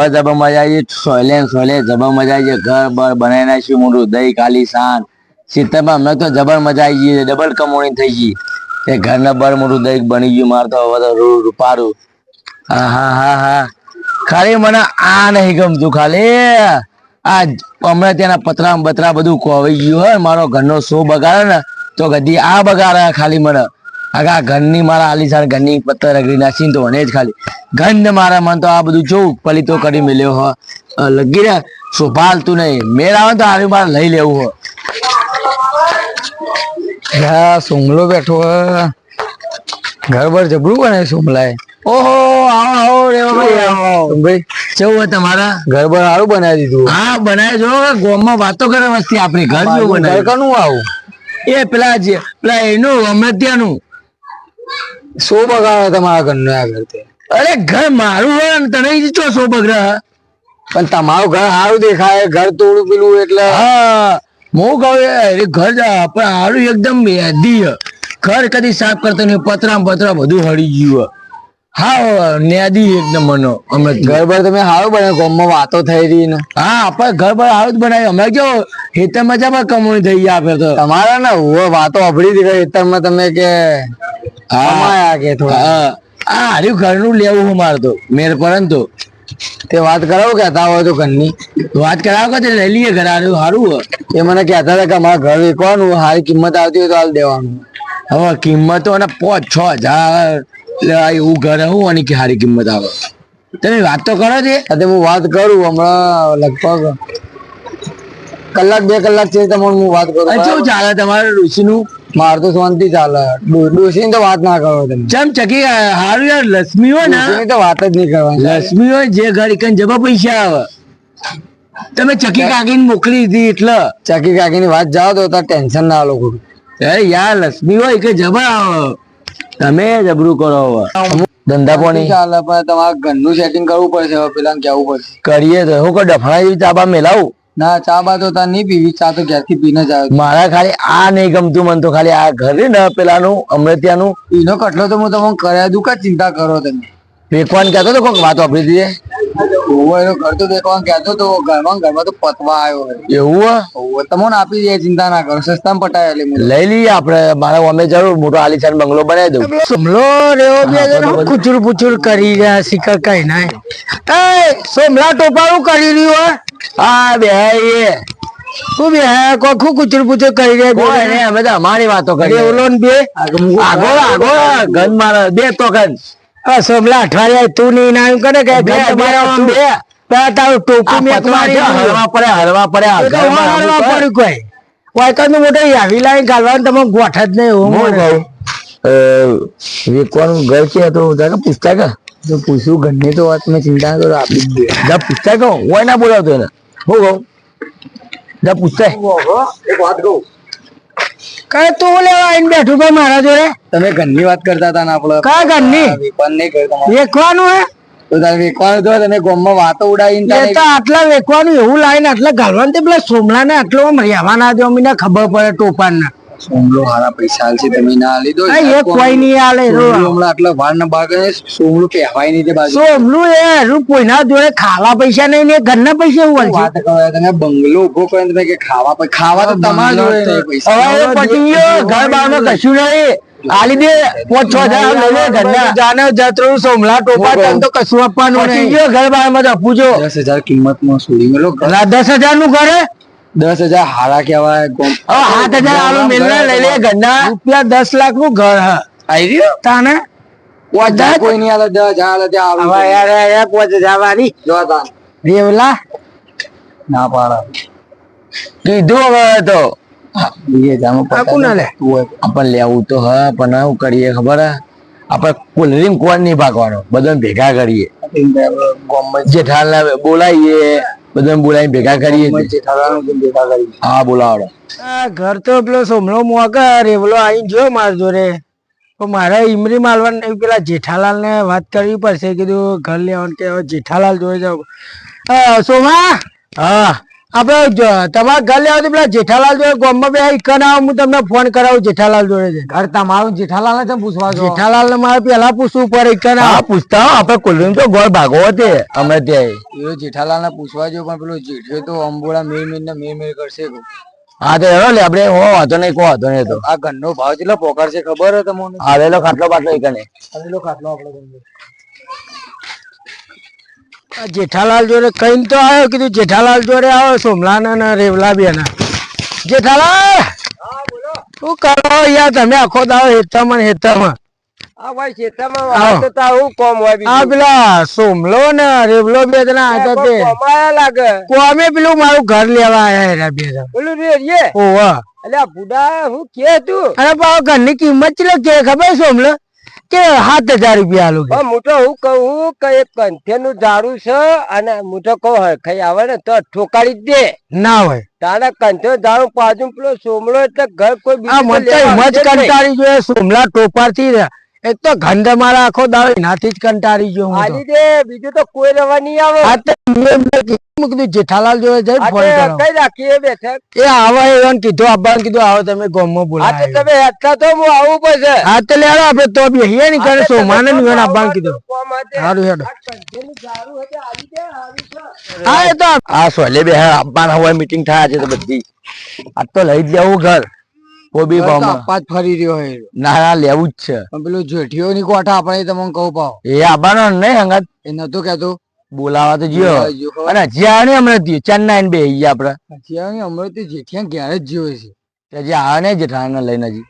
હવે જબર મજા આવી. સોલે ને જબર મજા આવી ઘર બર બનાવી નાખ્યું મોટું દહીં, કાલી શાન શીતળમાં અમને તો જબર મજા આવી ગઈ. ડબલ કમોણી થઈ ગઈ. એ ઘરના બર મોટું દહીં બની ગયું. મારે તો હવે તો રૂપારું. હા હા હા હા. ખાલી મને આ નહીં ગમતું. ખાલી આ હમણાં ત્યાંના પતરા બતરા બધું કોવાઈ ગયું હોય. મારો ઘરનો શો બગાડે ને તો ગધી આ બગાડે ખાલી મને. આગા ઘરની મારા આલીશાન ઘરની પત્તર રગડી નાખી તો મને જ ખાલી. ગંધ મારા મન તો આ બધું જોઉં પલીતો કરી મેલ્યો હો. લગી ને શોભા હાલતું નહીં. મેળ આવે તો આનું મારે લઈ લેવું હો. હા સુમલો બેઠો હે. ઘર બર જબરું બને સુમલાએ? ઓહો આવો આવો રેવાભાઈ આવો. ભાઈ કેવું હોય તમારા? ઘર બર સારું બનાવી દીધું. હા બનાવી જો ગોમમાં વાતો કરે વસ્તી આપણી. ઘર જેવું ઘર બનાવે. કનું આવું? એ પેલા જે પેલા એનું હમણાં શું બગાડે તમારા ઘરનું આ ઘર તે અરે ઘર મારું હોય ને તને જ ચો સો બગડા પણ તમારું ઘર સારું દેખાય ઘર તોડું પેલું એટલે. હા હું કહું એ ઘર પણ સારું એકદમ યાદી ઘર કદી સાફ કરતો નહીં પતરા પતરા બધું હળી ગયું હા ન્યાદી એકદમ મનો અમે ઘર પર તમે સારું બને ગામમાં વાતો થઈ રહી ને. હા આપણે ઘર પર સારું જ બનાવ્યું. અમે કેવો હેતર મજામાં કમોણી થઈ ગયા આપે તો. તમારા ને વાતો અભળી હતી ખેતરમાં તમે કે કમાયા કે થોડા. આ હાર્યું ઘરનું લેવું હું મારે તો મેર પરંતુ તે વાત કરાવો હોય તો ઘરની. વાત કરાવો કે તે લઈ લઈએ ઘર હારું હારું એ મને કહેતા હતા કે અમારા ઘર વેચવાનું સારી કિંમત આવતી હોય તો હાલ દેવાનું. હવે કિંમત અને પાંચ છ હજાર એવું ઘર હું અને કે સારી કિંમત આવે. તમે વાત તો કરો છે સાથે હું વાત કરું હમણાં લગભગ કલાક બે કલાક છે તમારું હું વાત કરું. શું ચાલે તમારે ઋષિનું. માર તો શાંતિ ચાલે. ડોસી તો વાત ના કરો તમે. ચમ ચકી હારું યાર લક્ષ્મી હોય ને તો વાત જ નહીં કરવાની. લક્ષ્મી હોય જે ઘર એકન જબા પૈસા આવે. તમે ચકી કાકીને મોકલી દીધી એટલે. ચકી કાકી ની વાત જાઓ તો તાર ટેન્શન ના લો ખોટું અરે યાર લક્ષ્મી હોય કે જબા આવે. તમે જબરું કરો ધંધા પાણી. ચાલે પણ તમારે ઘરનું સેટિંગ કરવું પડશે પેલા કેવું પડશે. કરીએ તો હું કોઈ ડફણા જેવી ચાબા મેલાવું? ના ચા બા તો તાર નહીં પીવી. ચા તો ક્યાંથી પીને જ આવ્યો મારા ખાલી આ નહીં ગમતું મને તો ખાલી આ ઘર ને પેલાનું નું એનો કટલો તો હું તમને કર્યા દુકા કા ચિંતા કરો તમે. વેકવાન કહેતો તો કોઈક વાત વાપરી દીધી ઓવો એનો ઘર તો કહેતો તો ઘરમાં ઘરમાં તો પતવા આવ્યો એવું હે? તમને આપી દે ચિંતા ના કરો સસ્તામાં પટાય એટલે લઈ લઈએ આપણે મારા અમે જરૂર મોટો આલીશાન બંગલો બનાવી દઉં. સમલો રેવો બે કુચુર પુચુર કરી રહ્યા શિખર કઈ ના એ સોમલા ટોપાળું કરી રહ્યું હે? હા બે એ. તું બે કોખું કુચર પુચુર કરી રહ્યા બે અમે તો અમારી વાતો કરીએ. રેવલો ને બે? આગો આગો ગન મારે બે તો ગન આ સોમલા અઠવાડિયા તું નહીં ના કરે કે બે, તારું ટોપું મેં. પડ્યું કોઈ. મોટો લાઈન ગાલવાનું તમે ગોઠ જ નહીં હું હું કહું અ, ઘર છે તો જાકે પૂછતા કે? તો પૂછ્યું ઘરની તો વાત મેં ચિંતા કરો આપી જ દે. જા પૂછતા હોય ના બોલાવતો એને. હું કહું જા પૂછતા. એક વાત કહું. કઈ તું લેવા આવીને બેઠું ભાઈ મારા જોડે. તમે ઘરની વાત કરતા હતા ને આપડે કયા ઘરની? વેકવાન નહીં કરતા વેકવાનું હે? તો તારે વેકવાનું તો તમે ગોમમાં વાતો ઉડાવીને એ તો આટલા વેકવાનું એવું લાઈને આટલા ગાળવાનું તે પેલા સોમલા ને આટલો ના દો અમને ખબર પડે ટોપાન ના સોમલો હારા પૈસા આલશે તમે ના આલી દો. એ કોઈ નહીં આલે હમણાં આટલા વાર ના બાગે સોમલું કહેવાય નહીં તે બાજુ. સોમલું એ રૂ કોઈના જોડે ખાવા પૈસા નહીં ને ઘરના પૈસા એવું વાત કરો તમે બંગલો ઊભો કરીને તમે કે ખાવા પર ખાવા તો તમારા જોડે પૈસા હવે પટી ગયો ઘર બારમાં કશું નહીં. આલી દે પાંચ છ હજાર લઈ ઘરના. જાને જત્રો સોમલા ટોપા તને તો કશું આપવાનું નહીં. ગયો ઘર જ આપું પૂજો દસ હજાર કિંમતમાં છોડી મેલો દસ હજારનું ઘરે દસ હજાર હારા કેવાય સાત હજાર આલુ મિલને લઈ લે ઘરના રૂપિયા દસ લાખનું ઘર હા આવી રહ્યું તાને કોઈ નહીં આલે દસ હજાર આલે ત્યાં આવે યાર યાર પાંચ હજાર વાળી જો તાન રેવલા ના પાડા કીધું હવે તો એ જામો લે? આપણે લેવું તો હા પણ કરીએ ખબર હે આપણે કુલરીમ કોણ નહીં ભાગવાનો બધાને ભેગા કરીએ જેઠાલ બોલાવીએ બધા બોલાવીને ભેગા કરીએ હા બોલાવડો. ઘર તો પેલો સોમલો મોકા રેવલો આઈ જો માર જોડે. તો મારે ઈમરી માલવાને પેલા જેઠાલાલ ને વાત કરવી પડશે. કીધું ઘર લેવાનું કે હવે જેઠાલાલ જોઈ જાવ અ, સોમા? હા. આપડે તમારે ઘર લેવા પેલા જેઠાલાલ જોડે ગામમાં બે ઈકન હું તમને ફોન કરાવું જેઠાલાલ જોડે છે ઘર તમારું જેઠાલાલ ને તમે પૂછવા જેઠાલાલ ને મારે પેલા પૂછવું પડે ઈકન હા પૂછતા હો. આપણે કોલ્ડ્રિંક તો ગોળ ભાગો તે અમે ત્યાં એ જેઠાલાલ ને પૂછવા જો પણ પેલો જેઠિયો તો અંબોળા મેર મેર ને મેર મેર કરશે હા તો એવો લે આપડે હો વાંધો નહીં કોઈ વાંધો નહીં તો. આ ઘરનો ભાવ કેટલો પોકાર છે ખબર હે તમને? આવેલો ખાટલો બાટલો ઈકને. આવેલો ખાટલો આપણો ઘરનો. આ જેઠાલાલ જોડે કઈ તો આવ્યો કીધું જેઠાલાલ જોડે આવો સોમલાના ને રેવલા બેના જેઠાલાલ શું કરો યાર? તમે આખો દાવો હેતામાં હેતામાં. ઘરની કિંમત ચેટલો કે ખબર સોમલો? કે સાત હજાર રૂપિયા આલું કે હું તો હું કહું કે એક કંઠેનું ઝાડું છે અને હું તો કહું હરખાઈ આવે ને તો ઠોકાડી દે. ના હોય. તારા કંઠે ઝાડું પાછું પેલો સોમલો એટલે ઘર કોઈ બીજું. કંટાળી જોઈએ સોમલા ટોપારથી એક તો ગંધ મારા આખો દાડો એનાથી જ કંટાળી ગયો હું. દે બીજું તો કોઈ રવા નહીં આવે. આ તો મેં એમને કીધું, જેઠાલાલ જોડે જઈ ફોન કરો. કઈ રાખીએ બેઠક એ આવા એવાને કીધું આવવાનું કીધું આવો તમે ગોમમાં આ તો બોલાવો તમે હેઠા તો હું આવું પડશે. હા તો લેડો આપણે તો બેહીએ ને કરે સોમાને ને વેણ આપવાનું કીધું. સારું હેડો. આ કંઠેનું ઝાડું હતું, આલી દે, આવી છે. હા એ તો આ સોલે બે આપવાના હોય મીટિંગ થાય છે તો બધી. આ તો લઈ જ લેવું ઘર. કોઈ બી ઘર તો ભાવમાં. આપવા ફરી રહ્યો હે ના ના લેવું જ છે. પણ પેલું જેઠિયો ની કોઠા આપણે તમને કહું પાવ. એ આબાનો નહીં હંગાત. એ નતો કેતો બોલાવા તો જ્યો? અને હજી આવે ને હમણાં ચેન્નાઈ ને બે આપડે હજી હમણાં તો જેઠિયા ઘેર જ જીવે છે. હજી આવે ને જેઠાણ લઈને હજી.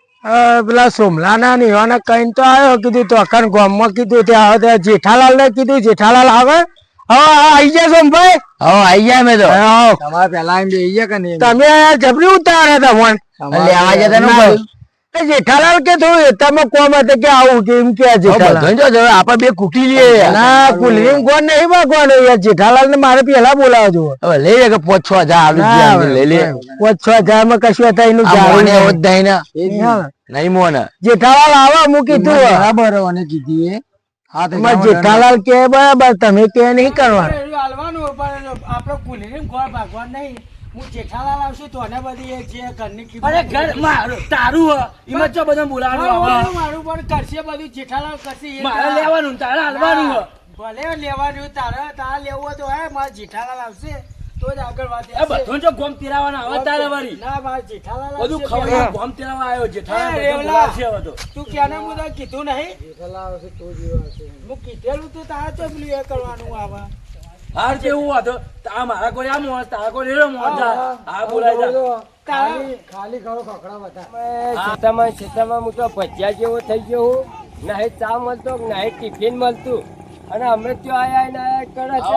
પેલા સોમલાના ને એવાના કઈ તો આવ્યો. કીધું તો અખાન ગામમાં કીધું તે આવે જેઠાલાલ ને કીધું. જેઠાલાલ આવે. આઈ સોમભાઈ હવે આઈ ગયા મેં તો. તમારે પેલા એમ બે કે નહીં તમે જબરી ઉતારે તમોન તમારે લેવા જતા નું ના. કહ્યું? એ જેઠાલાલ કે થોડું તમે કોમ હતો કે આવું કે એમ કે હવે જેઠાલાલ. બધાને જો જો બે કૂટી લઈએ. ના કુલરીમ કોણ નહીં યાર જેઠાલાલ ને મારે પેલા બોલાવજો હવે લઈ લે કે પાંચ છ હજાર લઈ લે. પાંચ છ હજારમાં કશું હતા એનું નહીં. જ મોને. જેઠાલાલ આવા મૂકી તું. બરાબર અને કીધી જેઠાલાલ કે બરાબર તમે કે નહીં કરવાનું. હાલવાનું પણ આપણે ભાગવાનું નહીં. હું જેઠાલાલ આવશે તો ને બધી એ જે ઘરની અરે ઘર મારું તારું એમાં બધું બોલાવાનું મારું પણ કરશે બધું જેઠાલાલ કરશે મારે લેવાનું તારે હાલવાનું ભલે લેવાનું તારે તારે લેવું હોય તો હે મારે જેઠાલાલ આવશે. તો જ આગળ વાત એ બધું જો ગોમ તેરાવાના હવે તારે વળી. ના જેઠાલાલ બધું ગોમ તેરાવા આવ્યો જેઠાલાલ રેવલા. બોલાવશે હવે તો. તું ક્યાંને કીધું નહીં? હું કીધેલું તું તારે તો પેલું એ કરવાનું આવા. હાર જેવું હતો આ મારા કોઈ આ મોહ તારા કોઈ રેડો મોહ આ બોલાય જા. ખાલી કરો ખકડા બધા. હું તો ભજીયા જેવો થઈ ગયો હું. નહીં ચા મળતો નહીં ટિફિન મળતું. અને અમે ત્યાં આયા આયા કરે છે.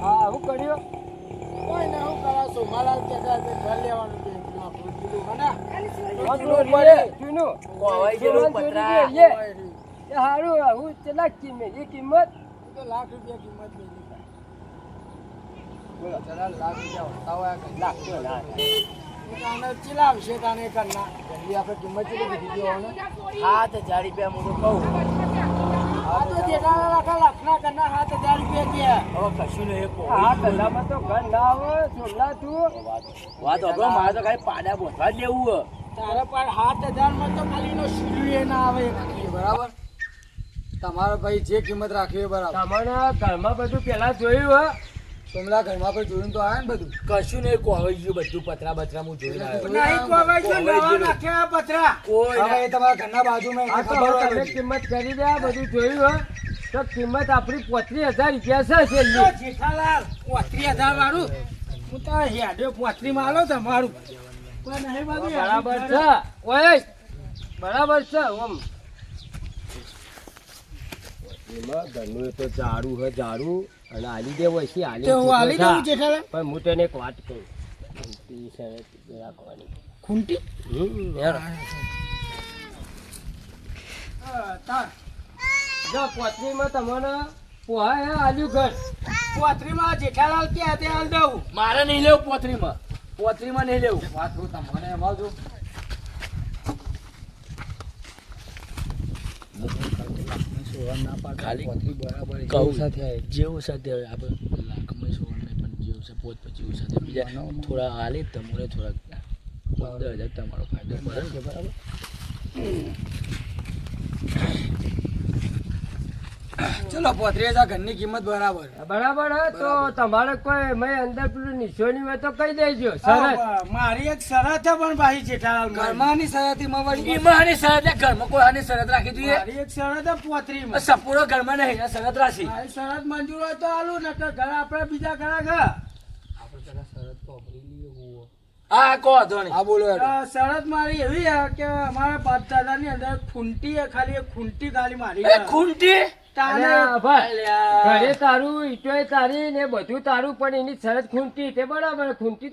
હા શું કર્યો? કોઈ ને હું કરા મારા કે ઘર લેવાનું છે. હે ને? હું લાખ રૂપિયા કિંમત મેલી બોલો. ચલા લાખ રૂપિયા હોય લાખ ચીલાવશે તાને કરના. જલ્દી આપણે કિંમત કેટલી કીધી હોને? સાત હજાર રૂપિયા હું તો કહું. હા તો જેઠાલાલ આખા લાખના કરના સાત હજાર રૂપિયા કે. હવે કશું નહીં હા ધંધામાં તો ઘર ના આવે છોડલા તું. વાત હવે મારે તો કાંઈ પાડા બોધવા જ હ. તારે પણ સાત હજારમાં તો ખાલી નો એ ના આવે બરાબર? તમારો ભાઈ જે કિંમત રાખવી બરાબર. તમારા ઘરમાં બધું પેલા જોયું હે સોમલા ઘરમાં પર જોયું તો આયા ને બધું. કશું નહીં કોવાઈ ગયું બધું પતરા બતરા હું જોઈને આવ્યો. નહીં કોવાઈ ગયું નવા નાખ્યા પતરા. કોઈ હવે તમારા ઘરના બાજુમાં આ તો તમે કિંમત કરી દે આ બધું જોયું હો. તો કિંમત આપણી પોત્રીસ હજાર રૂપિયા છે છેલ્લી. જેઠાલાલ પોત્રીસ હજાર વાળું. હું તો હેડ્યો પોત્રી માં આલો તમારું. બરાબર છે. ઓય બરાબર છે ઓમ. એમાં ઘરનું તો ઝાડું હે ઝાડું. અને આલી દેવો છે આલી તો આલી દઉં જેઠાલાલ પણ હું તને એક વાત કહું. ખૂંટી શરત રાખવાની. ખૂંટી? હમ યાર તાર. જો પોતરીમાં તમને પોહાય હે આલ્યું ઘર. પોતરીમાં જેઠાલાલ કે તે હાલ દઉં. મારે નહીં લેવું પોતરીમાં. પોતરીમાં નહીં લેવું. વાત હું તમને એમાં જો. ખાલી બરાબર કહું સાથે જેવું સાથે આપણે લાખ પોત પછી થાય બીજા થોડા હાલે તમને થોડાક. પંદર હજાર તમારો ફાયદો બરાબર બરાબર. ચલો પોત્રીસ હજાર ઘરની કિંમત બરાબર. બરાબર હે તો તમારે કોઈ મેં અંદર પેલું નિશોની હોય તો કહી દેજો સરસ. મારી એક શરત પણ ભાઈ જેઠાલાલ મારી. ઘરમાંની સયાતીમાં વળી એમાં આની શરત ઘરમાં કોઈ આની શરત રાખી જોઈએ મારી એક શરત પોત્રી માં સપૂરો ઘરમાં નહીં શરત રાખી. મારી શરત મંજૂર હોય તો આલું નકર ઘર આપણે બીજા ઘણા ઘર. હા કહો વાંધો હા બોલો શરત મારી એવી કે અમારા બાપ દાદાની અંદર ખૂંટી છે, ખાલી એક ખૂંટી ખાલી મારી ખૂંટી? ઘરે તારું ઈટોય તારી ને બધું તારું પણ એની શરત ખૂંટી તે બરાબર ખૂંટી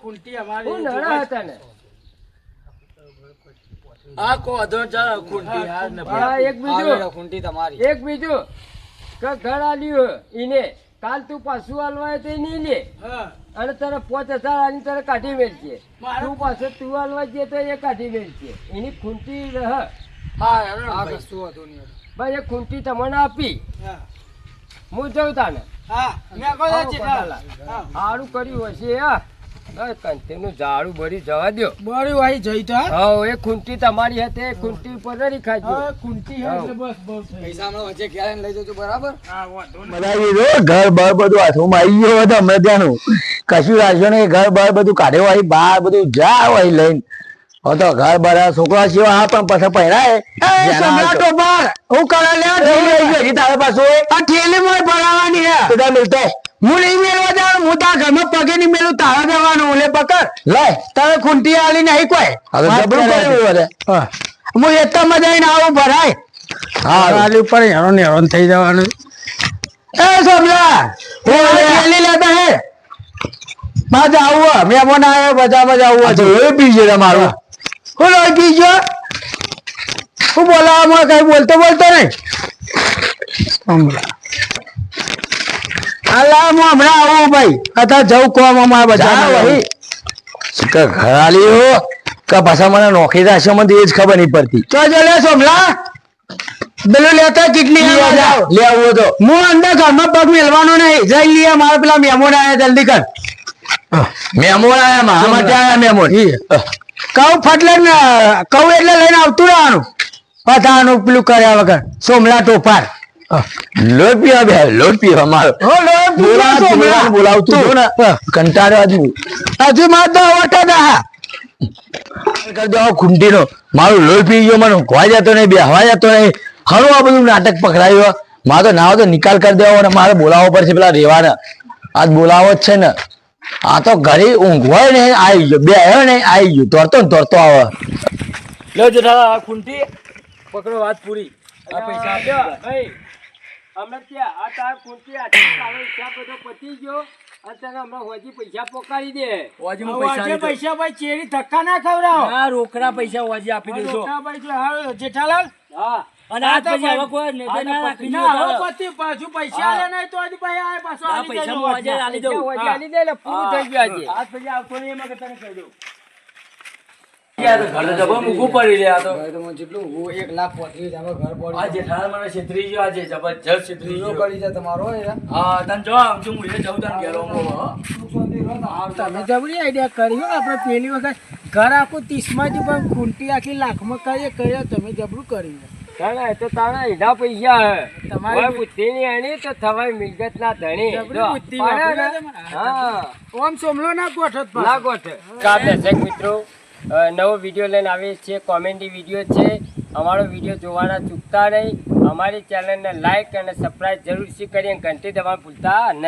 ખૂંટી અમારી તને કહો ચાલો ખૂંટી ને એક બીજું. ખૂંટી તમારી. એક બીજું. કે ઘર આલ્યું ઈને કાલ તું પાછું હાલવાય તો નહીં લે. અને તારે પોચ હજાર આની તારે કાઢી મેળશે તું પાસે તું હાલવા જઈએ તો એ કાઢી મેળશે એની ખૂંટી રહ. ભાઈ. એ ખૂંટી તમને આપી. હું. જઉં તાને. સારું કર્યું હશે હા, કંઠીનું ઝાડું બળી જવા દો બળી વાહી જઈ તો હા? હા એ ખૂંટી તમારી હતી એ ખૂંટી ઉપર નહીં ખાજો હા ખૂંટી હે એટલે બસ બસ પૈસા હમણાં વચ્ચે ઘેર લઈ જજો બરાબર? હા, વાંધો નહીં. મજા ઘર બાર બધું હાથમાં આવી ગયો હતો અમે ત્યાંનું. કશું રાખ્યો નહીં ઘર બાર બધું કાઢ્યો હોય બહાર બધું જા હોય લઈને. હો તો ઘર બાર છોકરા છે હા પણ પછી પહેરાય. સમ્રાટો બાર. હું કરે લે તારે પાછું આ ઠેલી મોય ભરાવાની હે બધા મિલતો. હું નહીં મેળવા હું તારા ઘરમાં પગે નહીં મેળું તારા જવાનું લે પકડ. લે તારે ખૂંટી આલી નહીં કોઈ હવે જબરું હું. જઈને આવું ભરાય. હા આલી ઉપર હેરાન થઈ જવાનું. એ સમલા હું આલી લેતા હે. માં જાવું મહેમાન આવ્યો બજારમાં જાવું લોહી પીજે તમારું હું લોહી બીજો હું. બોલાવવામાં કઈ બોલતો બોલતો નહીં. સમલા અલા હું હમણાં આવું ભાઈ. અત્યારે જવું કોમ અમારા ભાઈ. કે ઘરાલી હો કે પાછા મને નોકરી રાખશે મને એ જ ખબર નહીં પડતી. તો જો લે સોમલા પેલું લેતા કેટલી લે આવું તો. હું અંદર ઘરમાં પગ મેલવાનો નહીં. જઈ લે મારા પેલા મહેમાન આયા જલ્દી કર. મહેમાન આયા મારા માટે આયા મહેમાન? કહું ફટલે કઉ એટલે લઈને આવતું રહેવાનું. પતાનું પેલું કર્યા વગર. સોમલા ટોપાર? લોટ પીવા બે લોટ પીવા મારો બોલાવતું ને. કંટાળ્યો હજુ. હજુ મારે દા કરી દો પી ગયો મને ઊંઘવા જતો નહીં બેહવા જતો નહીં. ઘણું આ બધું નાટક પકડાયું મારે તો ના હોય તો નિકાલ કરી દેવો અને મારે બોલાવવો પડશે પેલા રેવાને. આજ બોલાવો જ છે ને. આ તો ઘરે ઊંઘવાય ને આવી ગયો બે આવ્યો ને આવી ગયો. તોરતો ને તોરતો આવે. લો જેઠાલાલ ખૂંટી પકડો વાત પૂરી. આ પૈસા આપી. આપ્યો, ભાઈ અમે ત્યાં આ તાર ખૂંટી આથી તારો હિસાબ બધો પતી ગયો અને તને હમણાં હોજી પૈસા પોકાડી દે. વાજીમાં પૈસા પૈસા ભાઈ ચેરી ધક્કા ના ખવડાવો. ના રોકડા પૈસા વાજી આપી દેજો રોકા ભાઈ હા, જેઠાલાલ? હા. અને પછી હવે કોઈ નેતે ના રાખી ના, હવે પછી પાછું પૈસા આલે નહીં તો આજે ભાઈ આ પાછો આ પૈસા હું આજે આલી દઉં. હોજી આલી દે એટલે પૂરું થઈ ગયું આજે. આજ પછી આવતો નહીં એમાં તને કહી દઉં. ઘર તો જબર મૂકવું પડી લે તો. હવે તો મને જેટલું હું એક લાખ પોત્રીસ હજાર ઘર આ જેઠાલાલ મને છેતરી ગયો આજે જબરજસ્ત છેતરી ગયો. કરી જાય તમારો હા તને જો આવજો હું એ જઉં તને ઘેરો તમે જબરી આઈડિયા કરી આપણે પેલી વખત ઘર આખું ત્રીસમાં જ પણ ખૂંટી આખી લાખમાં કરીએ કર્યો તમે જબરું કર્યું તાણા તો તાણા પૈસા હે. તમારી બુદ્ધિ ની એની તો થવાય મિલકત ના? ધણી છે હા. ઓમ સોમલો ના ગોઠત ના ગોઠે. કા છે મિત્રો. નવો વીડિયો લઈને આવીએ છીએ. કોમેડી વીડિયો છે. અમારો વીડિયો જોવાના ચૂકતા નહીં. અમારી ચેનલને લાઇક અને સબસ્ક્રાઈબ જરૂરથી કરી અને ઘંટી દબાણ ભૂલતા નહીં.